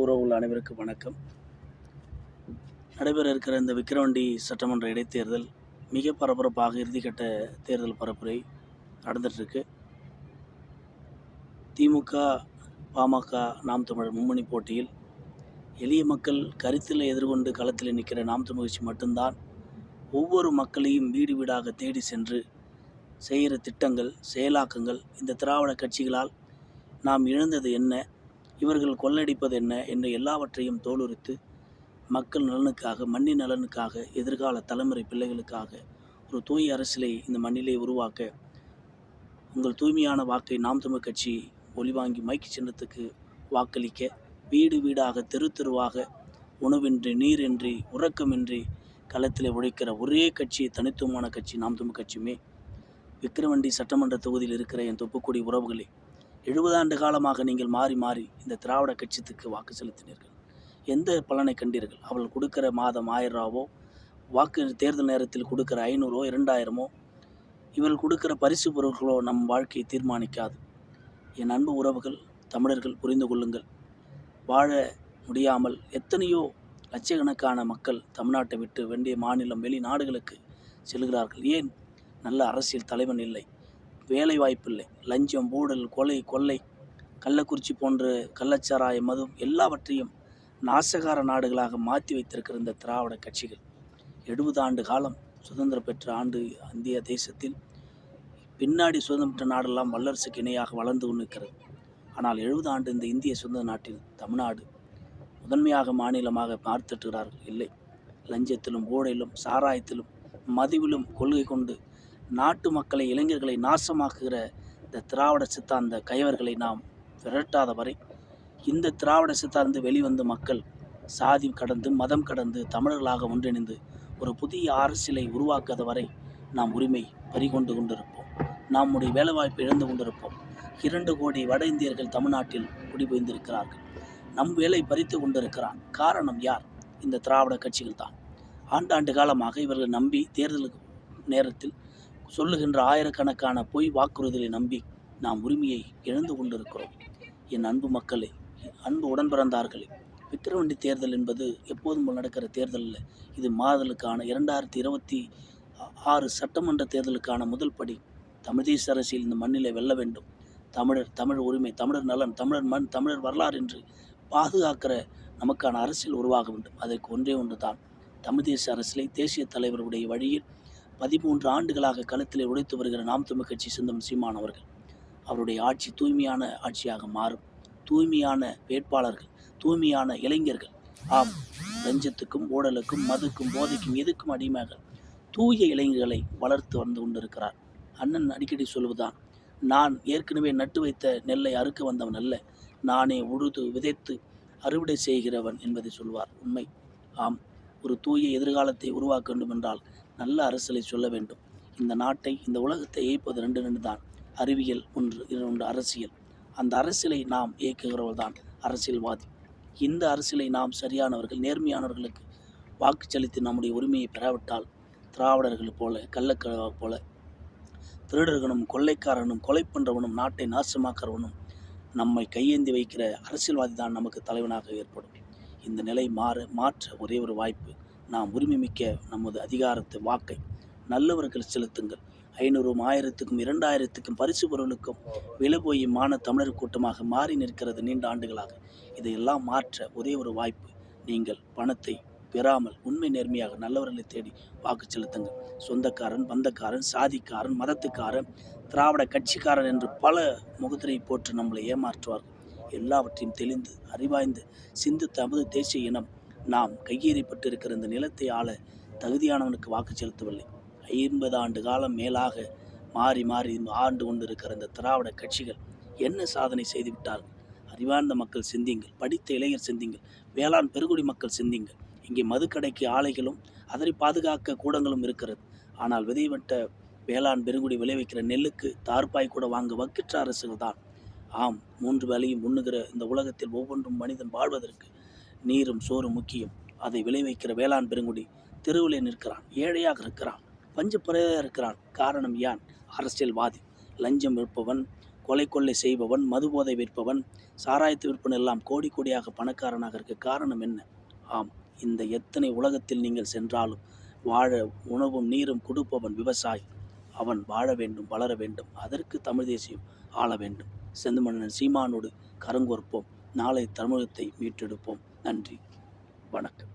உறவுகள் அனைவருக்கும் வணக்கம். நடைபெற இருக்கிற இந்த விக்கிரவாண்டி சட்டமன்ற இடைத்தேர்தல் மிக பரபரப்பாக இறுதிக்கட்ட தேர்தல் பரப்புரை நடந்துகிட்ருக்கு திமுக பாமக நாம் தமிழர் மும்மணி போட்டியில் எளிய மக்கள் கருத்தில் எதிர்கொண்டு களத்தில் நிற்கிற நாம் தமிழ்ச்சி மட்டும்தான் ஒவ்வொரு மக்களையும் வீடு வீடாக தேடி சென்று செய்கிற திட்டங்கள் செயலாக்கங்கள் இந்த திராவிட கட்சிகளால் நாம் இழந்தது என்ன? இவர்கள் கொள்ளடிப்பது என்ன என்று எல்லாவற்றையும் தோலுரித்து மக்கள் நலனுக்காக மண்ணின் நலனுக்காக எதிர்கால தலைமுறை பிள்ளைகளுக்காக ஒரு தூய அரசியலை இந்த மண்ணிலே உருவாக்க உங்கள் தூய்மையான வாக்கை நாம் தமிழ் கட்சி ஒளிவாங்கி மைக்கு சின்னத்துக்கு வாக்களிக்க வீடு வீடாக தெரு தெருவாக உணவின்றி நீரின்றி உறக்கமின்றி களத்தில் உழைக்கிற ஒரே கட்சி தனித்துவமான கட்சி நாம் தமிழ் கட்சியுமே. விக்கிரவண்டி சட்டமன்ற தொகுதியில் இருக்கிற என் தொப்புக்குடி உறவுகளே எழுபது ஆண்டு காலமாக நீங்கள் மாறி மாறி இந்த திராவிட கட்சித்துக்கு வாக்கு செலுத்தினீர்கள். எந்த பலனை கண்டீர்கள்? அவள் கொடுக்கிற மாதம் ஆயிரம் ரூபாவோ வாக்கு தேர்தல் நேரத்தில் கொடுக்கிற ஐநூறோ இரண்டாயிரமோ இவர்கள் கொடுக்கிற பரிசு பொருட்களோ நம் வாழ்க்கையை தீர்மானிக்காது. என் அன்பு உறவுகள் தமிழர்கள் புரிந்து கொள்ளுங்கள். வாழ முடியாமல் எத்தனையோ லட்சக்கணக்கான மக்கள் தமிழ்நாட்டை விட்டு வேண்டிய மாநிலம் வெளிநாடுகளுக்கு செல்கிறார்கள். ஏன்? நல்ல அரசியல் தலைவன் இல்லை. வேலை வாய்ப்பில்லை லஞ்சம் ஊழல் கொலை கொள்ளை கள்ளக்குறிச்சி போன்ற கள்ளச்சாராய மதும் எல்லாவற்றையும் நாசகார நாடுகளாக மாற்றி வைத்திருக்கிற இந்த திராவிட கட்சிகள். எழுபது ஆண்டு காலம் சுதந்திரம் பெற்ற ஆண்டு இந்திய தேசத்தில் பின்னாடி சுதந்திரம் பெற்ற நாடெல்லாம் வல்லரசுக்கு இணையாக வளர்ந்து கொண்டிருக்கிறது. ஆனால் எழுபது ஆண்டு இந்த இந்திய சுதந்திர நாட்டில் தமிழ்நாடு முதன்மையாக மாநிலமாக பார்த்துட்டுகிறார்கள் இல்லை லஞ்சத்திலும் ஊழலிலும் சாராயத்திலும் மதிவிலும் கொள்கை கொண்டு நாட்டு மக்களை இளைஞர்களை நாசமாக்குகிற இந்த திராவிட சித்தாந்த கைவர்களை நாம் விரட்டாத வரை இந்த திராவிட சித்தாந்து வெளிவந்த மக்கள் சாதி கடந்து மதம் கடந்து தமிழர்களாக ஒன்றிணைந்து ஒரு புதிய அரசியலை உருவாக்காத வரை நாம் உரிமை பறிகொண்டு கொண்டிருப்போம். நம்முடைய வேலைவாய்ப்பை இழந்து கொண்டிருப்போம். இரண்டு கோடி வட இந்தியர்கள் தமிழ்நாட்டில் குடிபெயர்ந்திருக்கிறார்கள் நம் வேலை பறித்து கொண்டிருக்கிறான். காரணம் யார்? இந்த திராவிட கட்சிகள் தான். ஆண்டாண்டு காலமாக இவர்கள் நம்பி தேர்தலுக்கு நேரத்தில் சொல்லுகின்ற ஆயிரக்கணக்கான பொய் வாக்குறுதிகளை நம்பி நாம் உரிமையை இழந்து கொண்டிருக்கிறோம். என் அன்பு மக்களே அன்பு உடன் பிறந்தார்களே விக்கிரவண்டி தேர்தல் என்பது எப்போதும் போல் நடக்கிற தேர்தல் இல்லை இது மாதலுக்கான இரண்டாயிரத்தி இருபத்தி ஆறு சட்டமன்ற தேர்தலுக்கான முதல் படி. தமிழ் அரசியல் இந்த மண்ணிலே வெல்ல வேண்டும். தமிழர் தமிழ் உரிமை தமிழர் நலன் தமிழர் மண் தமிழர் வரலாறு என்று பாதுகாக்கிற நமக்கான அரசியல் உருவாக வேண்டும். அதற்கு ஒன்றே ஒன்று தான் தமிழ் தேச அரசியலை தேசிய தலைவருடைய வழியில் பதிமூன்று ஆண்டுகளாக களத்தில் உழைத்து வருகிற நாம் தமிழ் கட்சி சிந்தம் சீமான் அவர்கள் அவருடைய ஆட்சி தூய்மையான ஆட்சியாக மாறும். தூய்மையான வேட்பாளர்கள் தூய்மையான இளைஞர்கள். ஆம் லஞ்சத்துக்கும் ஊழலுக்கும் மதுக்கும் போதைக்கும் எதுக்கும் அடிமையாக தூய இளைஞர்களை வளர்த்து வந்து கொண்டிருக்கிறார். அண்ணன் அடிக்கடி சொல்வதுதான் நான் ஏற்கனவே நட்டு வைத்த நெல்லை அறுக்க வந்தவன் அல்ல நானே உழுது விதைத்து அறுவடை செய்கிறவன் என்பதை சொல்வார் உண்மை. ஆம் ஒரு தூய எதிர்காலத்தை உருவாக்க வேண்டும் என்றால் நல்ல அரசியலை சொல்ல வேண்டும். இந்த நாட்டை இந்த உலகத்தை இயப்பது ரெண்டு ரெண்டு தான். அறிவியல் ஒன்று இன்னொன்று அரசியல். அந்த அரசியலை நாம் இயக்குகிறவர்கள் தான் அரசியல்வாதி. இந்த அரசியலை நாம் சரியானவர்கள் நேர்மையானவர்களுக்கு வாக்கு செலுத்தி நம்முடைய உரிமையை பெறாவிட்டால் திராவிடர்கள் போல கள்ளக்கழக போல திருடர்களும் கொள்ளைக்காரனும் கொலை பண்ணுறவனும் நாட்டை நாசமாக்கிறவனும் நம்மை கையேந்தி வைக்கிற அரசியல்வாதி தான் நமக்கு தலைவனாக ஏற்படும். இந்த நிலை மாற மாற்ற ஒரே ஒரு வாய்ப்பு நாம் உரிமைமிக்க நமது அதிகாரத்தை வாக்கை நல்லவர்கள் செலுத்துங்கள். ஐநூறும் ஆயிரத்துக்கும் இரண்டாயிரத்துக்கும் பரிசு பொருளுக்கும் விலை போய் மான தமிழர் கூட்டமாக மாறி நிற்கிறது நீண்ட ஆண்டுகளாக. இதையெல்லாம் மாற்ற ஒரே ஒரு வாய்ப்பு நீங்கள் பணத்தை பெறாமல் உண்மை நேர்மையாக நல்லவர்களை தேடி வாக்கு செலுத்துங்கள். சொந்தக்காரன் பந்தக்காரன் சாதிக்காரன் மதத்துக்காரன் திராவிட கட்சிக்காரன் என்று பல முகத்திரை போட்டு நம்மளை ஏமாற்றுவார்கள். எல்லாவற்றையும் தெளிந்து அறிவாய்ந்து சிந்து தமது தேசிய இனம் நாம் கையேறிப்பட்டிருக்கிற இந்த நிலத்தை ஆள தகுதியானவனுக்கு வாக்கு செலுத்தவில்லை. ஐம்பது ஆண்டு காலம் மேலாக மாறி மாறி ஆண்டு கொண்டிருக்கிற இந்த திராவிட கட்சிகள் என்ன சாதனை செய்துவிட்டார்கள்? அறிவார்ந்த மக்கள் சிந்திங்கள் படித்த இளைஞர் சிந்திங்கள் வேளாண் பெருகுடி மக்கள் சிந்திங்கள் இங்கே மதுக்கடைக்கு ஆலைகளும் அதனை பாதுகாக்க கூடங்களும் இருக்கிறது. ஆனால் விதைவட்ட வேளாண் பெருங்குடி விளைவிக்கிற நெல்லுக்கு தார்பாய் கூட வாங்க வக்கிற்ற அரசுகள் தான். ஆம் மூன்று வேலையும் உண்ணுகிற இந்த உலகத்தில் ஒவ்வொன்றும் மனிதன் வாழ்வதற்கு நீரும் சோறும் முக்கியம். அதை விளைவிக்கிற வேளாண் பெருங்குடி தெருவிலே நிற்கிறான். ஏழையாக இருக்கிறான். பஞ்சப்பறையாக இருக்கிறான். காரணம் யான்? அரசியல்வாதி. லஞ்சம் விற்பவன் கொலை கொள்ளை செய்பவன் மதுபோதை விற்பவன் சாராயத்து விற்பனை எல்லாம் கோடி கோடியாக பணக்காரனாக இருக்க காரணம் என்ன? ஆம் இந்த எத்தனை உலகத்தில் நீங்கள் சென்றாலும் வாழ உணவும் நீரும் கொடுப்பவன் விவசாயி. அவன் வாழ வேண்டும் வளர வேண்டும். அதற்கு தமிழ் தேசியம் ஆள வேண்டும். செந்தமன்னன் சீமானோடு கரங்கோர்ப்போம். நாளை தமிழகத்தை மீட்டெடுப்போம். நன்றி. வணக்கம்.